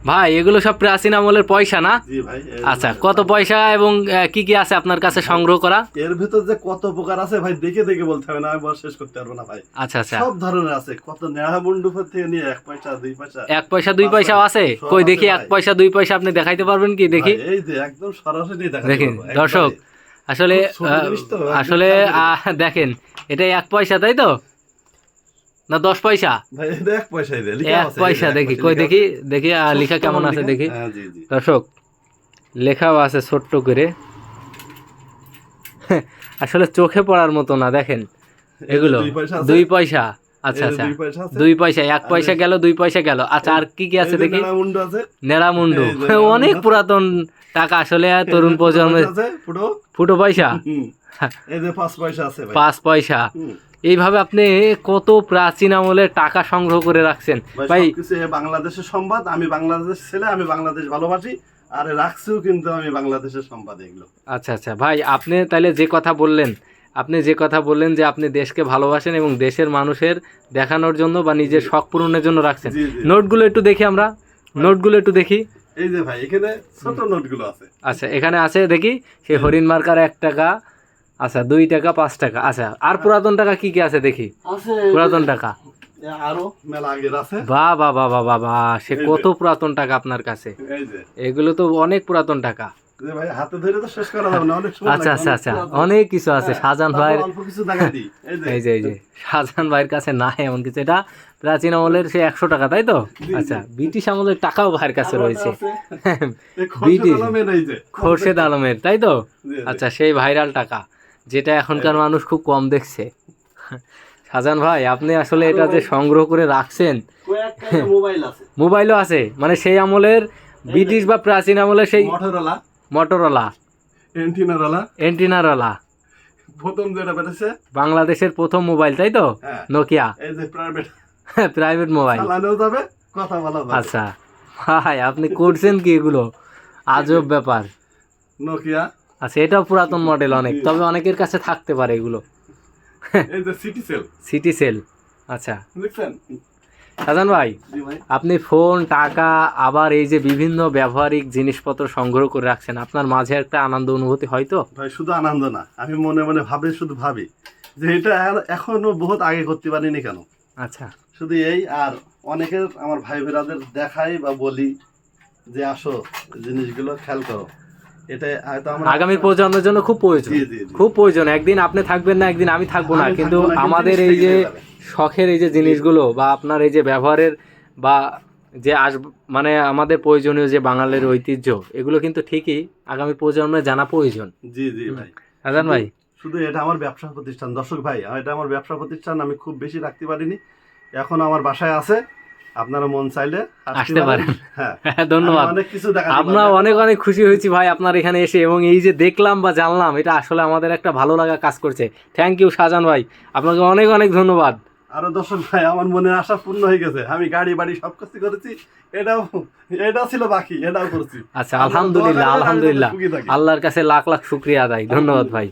ভাই এগুলো সব প্রাচীন আমলের পয়সা না? আচ্ছা কত পয়সা এবং কি কি আছে আপনার কাছে সংগ্রহ করা? এর ভিতর যে কত প্রকার আছে ভাই দেখে দেখে বলতে হবে না আমি শেষ করতে পারব না ভাই। আচ্ছা আচ্ছা। সব ধরনের আছে কত নেড়া মুন্ডুফের থেকে নিয়ে এক পয়সা দুই পয়সা। এক পয়সা দুই পয়সাও আছে? কই দেখি এক পয়সা দুই পয়সা আপনি দেখাইতে পারবেন কি? দেখি। এই যে একদম সরাসরি দেখেন দর্শক আসলে আসলে আহ, দেখেন এটা এক পয়সা তাই তো? না দশ পয়সা। এক পয়সা দেখি কই দেখি দেখি লেখা কেমন আছে দেখি। হ্যাঁ, দর্শক লেখাও আছে ছোট্ট করে। আসলে চোখে পড়ার মতো না দেখেন এগুলো। দুই পয়সা আচ্ছা আচ্ছা। দুই পয়সা এক পয়সা গেল দুই পয়সা গেল। আচ্ছা আর কি কি আছে দেখি? নেড়া মুন্ডু নেড়ামুন্ডু। অনেক পুরাতন টাকা আসলে তরুণ প্রজন্মের। ফুটো পয়সা? এই যে পাঁচ পয়সা আছে পাঁচ পয়সা। এইভাবে আপনি কত প্রাচীন আমলের টাকা সংগ্রহ করে রাখছেন? ভাই সবকিছু বাংলাদেশের সংবাদ আমি বাংলাদেশ ছেলে আমি বাংলাদেশ ভালোবাসি আর রাখছিও কিন্তু আমি বাংলাদেশের সংবাদ এগুলো। আচ্ছা আচ্ছা। ভাই আপনি তাহলে যে কথা বললেন আপনি যে কথা বললেন যে আপনি দেশকে ভালোবাসেন এবং দেশের মানুষের দেখানোর জন্য বা নিজের শখ পূরণের জন্য রাখছেন নোটগুলো একটু দেখি আমরা? নোটগুলো একটু দেখি। এই যে ভাই এখানে ছোট নোটগুলো আছে। আচ্ছা এখানে আছে দেখি সেই হরিণ মার্কার এক টাকা আচ্ছা দুই টাকা পাঁচ টাকা। আচ্ছা আর পুরাতন টাকা কি কি আছে দেখি? পুরাতন টাকা। আরও মেলা আগের আছে। বা বা বা বা বা বা সে কত পুরাতন টাকা আপনার কাছে? এগুলো তো অনেক পুরাতন টাকা। আচ্ছা আচ্ছা আচ্ছা অনেক কিছু আছে। হ্যাঁ, শাহজাহান ভাইয়ের দেখা দিই। এই যে। এই যে শাহজাহান ভাইয়ের কাছে না এমন কিছু। এটা প্রাচীন আমলের সে একশো টাকা তাই তো? আচ্ছা ব্রিটিশ আমলের টাকাও ভাইয়ের কাছে রয়েছে। ব্রিটিশ। খোরশেদ আলমের তাই তো। আচ্ছা সেই ভাইরাল টাকা। যেটা এখনকার মানুষ খুব কম দেখছে। শাহজাহান ভাই আপনি আসলে এটা যে সংগ্রহ করে রাখছেন মোবাইলও আছে। মানে সেই আমলের ব্রিটিশ বা প্রাচীন আমলের সেই মোটরোলা মটোরোলা প্রথম যেটা বেরোছে বাংলাদেশের প্রথম মোবাইল তাই তো? হ্যাঁ। নোকিয়া এই যে প্রাইভেট প্রাইভেট মোবাইল চালানো যাবে কথা বলা যাবে। আচ্ছা। ভাই আপনি করছেন কি এগুলো? আজব ব্যাপার। নোকিয়া আচ্ছা এটাও পুরাতন মডেল অনেক তবে অনেকের কাছে থাকতে পারে এগুলো। সিটি সেল সিটি সেল আচ্ছা। শাহজাহান ভাই আপনি ফোন টাকা আবার এই যে বিভিন্ন ব্যবহারিক জিনিসপত্র সংগ্রহ করে রাখছেন আপনার মাঝে একটা আনন্দ অনুভূতি হয় তো? ভাই শুধু আনন্দ না আমি মনে মনে ভাবে শুধু ভাবি যে এটা এখনও বহুত আগে করতে পারিনি কেন? আচ্ছা। শুধু এই আর অনেকের আমার ভাই ভেরাদের দেখাই বা বলি যে আসো জিনিসগুলো খেয়াল করো। এটা হয়তো আমরা আগামী প্রজন্মের জন্য খুব প্রয়োজন। খুব প্রয়োজন। একদিন আপনি থাকবেন না একদিন আমি থাকব না। কিন্তু আমাদের এই যে শখের এই যে জিনিসগুলো বা আপনার এই যে ব্যবহারের বা যে আস মানে আমাদের প্রয়োজনীয় যে বাঙালির ঐতিহ্য এগুলো কিন্তু ঠিকই আগামী প্রজন্মে জানা প্রয়োজন। জি জি ভাই। আজান ভাই? শুধু এটা আমার ব্যবসা প্রতিষ্ঠান। দর্শক ভাই এটা আমার ব্যবসা প্রতিষ্ঠান আমি খুব বেশি রাখতে পারিনি। এখন আমার বাসায় আছে। আপনারা মন চাইলে আসতে পারেন। হ্যাঁ। হ্যাঁ, ধন্যবাদ। অনেক কিছু দেখা আমরা অনেক অনেক খুশি হয়েছি ভাই আপনার এখানে এসে এবং এই যে দেখলাম বা জানলাম এটা আসলে আমাদের একটা ভালো লাগা কাজ করছে। থ্যাংক ইউ শাহজাহান ভাই। আপনাকে অনেক অনেক ধন্যবাদ। আরও দর্শক ভাই আমার মনের আশা পূর্ণ হয়ে গেছে। আমি গাড়ি বাড়ি সব কিছু করেছি এটাও এটাও ছিল বাকি এটাও করছি। আচ্ছা আলহামদুলিল্লাহ আলহামদুলিল্লাহ। আল্লাহর কাছে লাখ লাখ শুক্রিয়া আদায়। ধন্যবাদ ভাই।